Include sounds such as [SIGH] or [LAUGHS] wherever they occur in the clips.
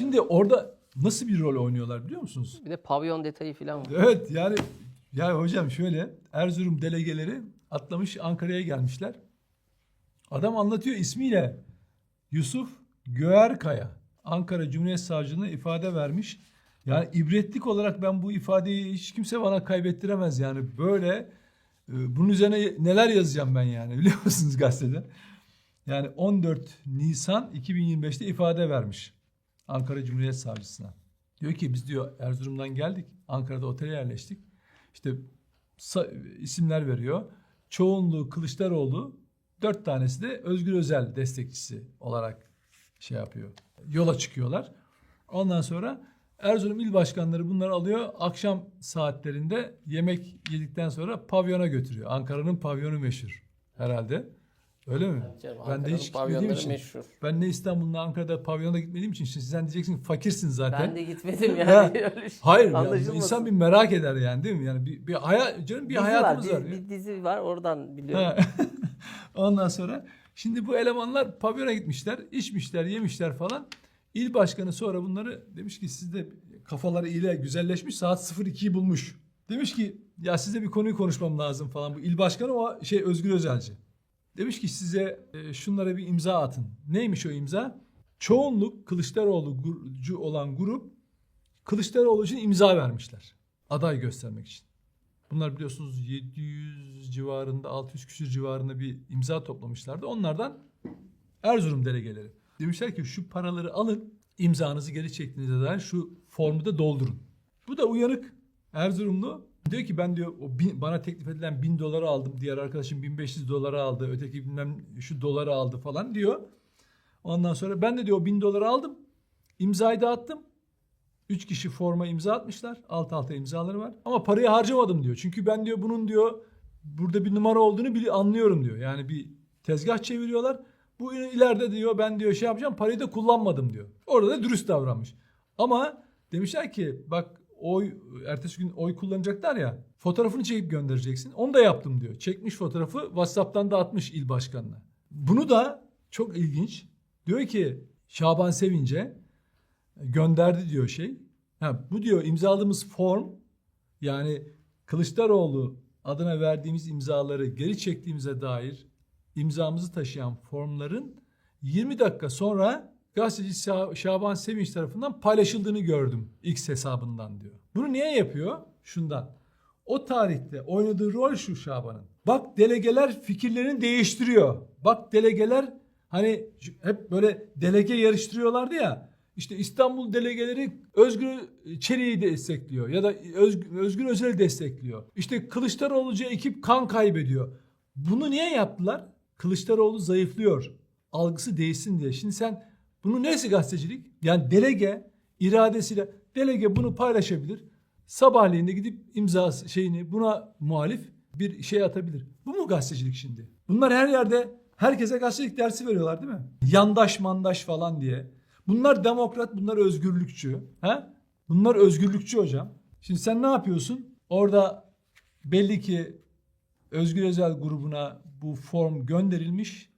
Şimdi orada nasıl bir rol oynuyorlar biliyor musunuz? Bir de pavyon detayı falan var. Evet yani ya hocam şöyle Erzurum delegeleri atlamış Ankara'ya gelmişler. Adam anlatıyor ismiyle Yusuf Göğerkaya. Ankara Cumhuriyet Savcılığına ifade vermiş. Yani ibretlik olarak ben bu ifadeyi hiç kimse bana kaybettiremez yani böyle e, bunun üzerine neler yazacağım ben yani [LAUGHS] biliyor musunuz gazetede? Yani 14 Nisan 2025'te ifade vermiş Ankara Cumhuriyet Savcısına. Diyor ki biz diyor Erzurum'dan geldik. Ankara'da otele yerleştik. İşte isimler veriyor. Çoğunluğu Kılıçdaroğlu, dört tanesi de Özgür Özel destekçisi olarak şey yapıyor. Yola çıkıyorlar. Ondan sonra Erzurum il başkanları bunları alıyor. Akşam saatlerinde yemek yedikten sonra pavyona götürüyor. Ankara'nın pavyonu meşhur herhalde. Öyle mi? Canım, ben de hiç gitmediğim için. meşhur. Ben ne İstanbul'da Ankara'da pavyona gitmediğim için şimdi sen diyeceksin ki fakirsin zaten. Ben de gitmedim [LAUGHS] yani. Öyle şey. Hayır yani insan bir merak eder yani değil mi? Yani bir, bir hayat canım bir Dizi hayatımız var, var. dizi- Bir dizi var oradan biliyorum. [LAUGHS] Ondan sonra şimdi bu elemanlar pavyona gitmişler, içmişler, yemişler falan. İl başkanı sonra bunları demiş ki siz de kafaları ile güzelleşmiş saat 02'yi bulmuş. Demiş ki ya size bir konuyu konuşmam lazım falan. Bu il başkanı o şey Özgür Özelci. Demiş ki size e, şunlara bir imza atın. Neymiş o imza? Çoğunluk Kılıçdaroğlu'cu olan grup Kılıçdaroğlu için imza vermişler. Aday göstermek için. Bunlar biliyorsunuz 700 civarında 600 küsür civarında bir imza toplamışlardı. Onlardan Erzurum delegeleri. Demişler ki şu paraları alın imzanızı geri çektiğinize dair şu formu da doldurun. Bu da uyanık Erzurumlu. Diyor ki ben diyor o bin- bana teklif edilen 1000 doları aldım. Diğer arkadaşım 1500 doları aldı. Öteki bilmem şu doları aldı falan diyor. Ondan sonra ben de diyor 1000 doları aldım. İmzayı da attım. Üç kişi forma imza atmışlar. Alt alta imzaları var. Ama parayı harcamadım diyor. Çünkü ben diyor bunun diyor burada bir numara olduğunu bili- anlıyorum diyor. Yani bir tezgah çeviriyorlar. Bu ileride diyor ben diyor şey yapacağım parayı da kullanmadım diyor. Orada da dürüst davranmış. Ama demişler ki bak oy ertesi gün oy kullanacaklar ya fotoğrafını çekip göndereceksin. Onu da yaptım diyor. Çekmiş fotoğrafı WhatsApp'tan da atmış il başkanına. Bunu da çok ilginç. Diyor ki Şaban Sevince gönderdi diyor şey. Ha, bu diyor imzaladığımız form yani Kılıçdaroğlu adına verdiğimiz imzaları geri çektiğimize dair imzamızı taşıyan formların 20 dakika sonra gazeteci Şa- Şaban Sevinç tarafından paylaşıldığını gördüm X hesabından diyor. Bunu niye yapıyor? Şundan. O tarihte oynadığı rol şu Şaban'ın. Bak delegeler fikirlerini değiştiriyor. Bak delegeler hani hep böyle delege yarıştırıyorlardı ya. İşte İstanbul delegeleri Özgür Çelik'i destekliyor ya da Özgür, Özgür Özel'i destekliyor. İşte Kılıçdaroğlu'ca ekip kan kaybediyor. Bunu niye yaptılar? Kılıçdaroğlu zayıflıyor. Algısı değişsin diye. Şimdi sen bunu nesi gazetecilik? Yani delege iradesiyle delege bunu paylaşabilir. Sabahleyin de gidip imza şeyini buna muhalif bir şey atabilir. Bu mu gazetecilik şimdi? Bunlar her yerde herkese gazetecilik dersi veriyorlar değil mi? Yandaş mandaş falan diye. Bunlar demokrat, bunlar özgürlükçü. Ha? Bunlar özgürlükçü hocam. Şimdi sen ne yapıyorsun? Orada belli ki Özgür Özel grubuna bu form gönderilmiş.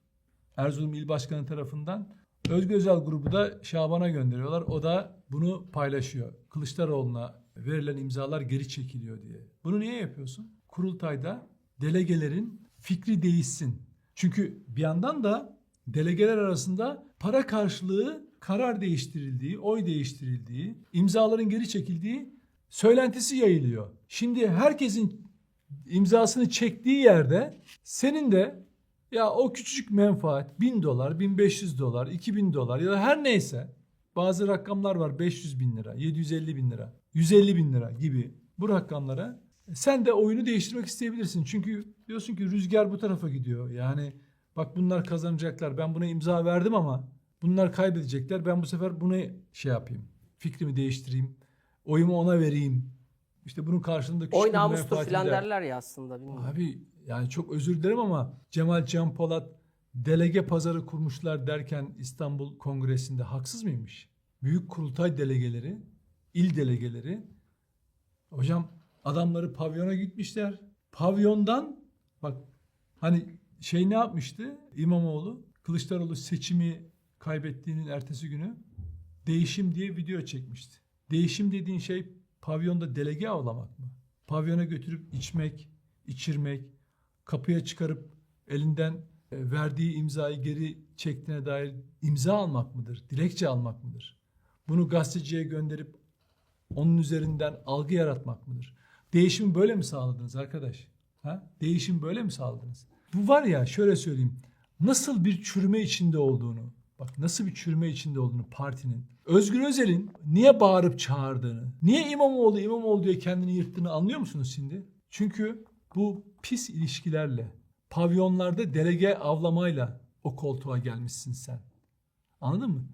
Erzurum İl Başkanı tarafından. Özgür Özel grubu da Şaban'a gönderiyorlar. O da bunu paylaşıyor. Kılıçdaroğlu'na verilen imzalar geri çekiliyor diye. Bunu niye yapıyorsun? Kurultayda delegelerin fikri değişsin. Çünkü bir yandan da delegeler arasında para karşılığı karar değiştirildiği, oy değiştirildiği, imzaların geri çekildiği söylentisi yayılıyor. Şimdi herkesin imzasını çektiği yerde senin de ya o küçücük menfaat 1000 dolar, 1500 dolar, 2000 dolar ya da her neyse bazı rakamlar var 500 bin lira, 750 bin lira, 150 bin lira gibi bu rakamlara sen de oyunu değiştirmek isteyebilirsin. Çünkü diyorsun ki rüzgar bu tarafa gidiyor. Yani bak bunlar kazanacaklar. Ben buna imza verdim ama bunlar kaybedecekler. Ben bu sefer bunu şey yapayım. Fikrimi değiştireyim. Oyumu ona vereyim. İşte bunun karşılığında küçük Oy namustur falan de- derler ya aslında. Bilmiyorum. Abi yani çok özür dilerim ama Cemal Can Polat delege pazarı kurmuşlar derken İstanbul Kongresi'nde haksız mıymış? Büyük kurultay delegeleri, il delegeleri hocam adamları pavyona gitmişler. Pavyondan bak hani şey ne yapmıştı İmamoğlu? Kılıçdaroğlu seçimi kaybettiğinin ertesi günü Değişim diye video çekmişti. Değişim dediğin şey pavyonda delege avlamak mı? Pavyona götürüp içmek, içirmek, kapıya çıkarıp elinden e, verdiği imzayı geri çektiğine dair imza almak mıdır? Dilekçe almak mıdır? Bunu gazeteciye gönderip onun üzerinden algı yaratmak mıdır? Değişimi böyle mi sağladınız arkadaş? Ha? Değişim böyle mi sağladınız? Bu var ya şöyle söyleyeyim. Nasıl bir çürüme içinde olduğunu, bak nasıl bir çürüme içinde olduğunu partinin, Özgür Özel'in niye bağırıp çağırdığını, niye İmamoğlu İmamoğlu diye kendini yırttığını anlıyor musunuz şimdi? Çünkü bu pis ilişkilerle, pavyonlarda delege avlamayla o koltuğa gelmişsin sen. Anladın mı?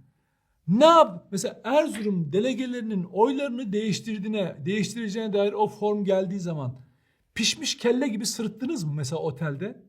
Ne yap? Mesela Erzurum delegelerinin oylarını değiştirdiğine, değiştireceğine dair o form geldiği zaman pişmiş kelle gibi sırıttınız mı mesela otelde?